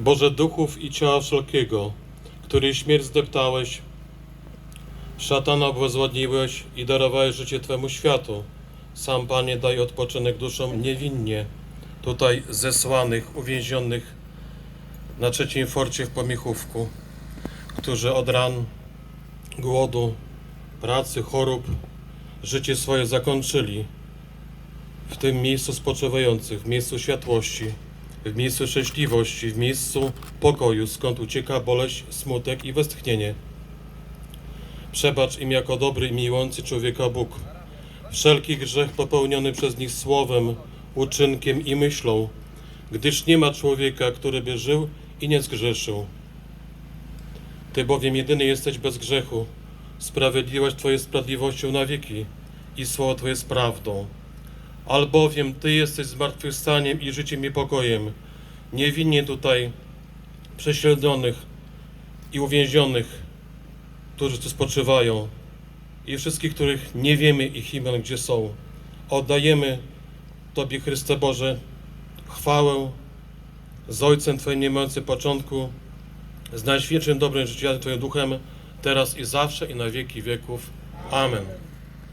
Boże duchów i ciała wszelkiego, który śmierć zdeptałeś, szatana obezwładniłeś i darowałeś życie Twemu światu. Sam, Panie, daj odpoczynek duszom niewinnie, tutaj zesłanych, uwięzionych na trzecim forcie w Pomiechówku, którzy od ran, głodu, pracy, chorób, życie swoje zakończyli w tym miejscu spoczywających, w miejscu światłości, w miejscu szczęśliwości, w miejscu pokoju, skąd ucieka boleść, smutek i westchnienie. Przebacz im jako dobry i miłujący człowieka Bóg. Wszelki grzech popełniony przez nich słowem, uczynkiem i myślą, gdyż nie ma człowieka, który by żył i nie zgrzeszył. Ty bowiem jedyny jesteś bez grzechu, sprawiedliwość Twoja sprawiedliwością na wieki i słowo Twoje jest prawdą. Albowiem Ty jesteś zmartwychwstaniem i życiem i pokojem, niewinnie tutaj prześledzonych i uwięzionych, którzy tu spoczywają i wszystkich, których nie wiemy ich imion, gdzie są. Oddajemy Tobie, Chryste Boże, chwałę z Ojcem Twoim nie mającym początku, z najświętszym dobrym życiorem Twoim duchem, teraz i zawsze i na wieki wieków. Amen.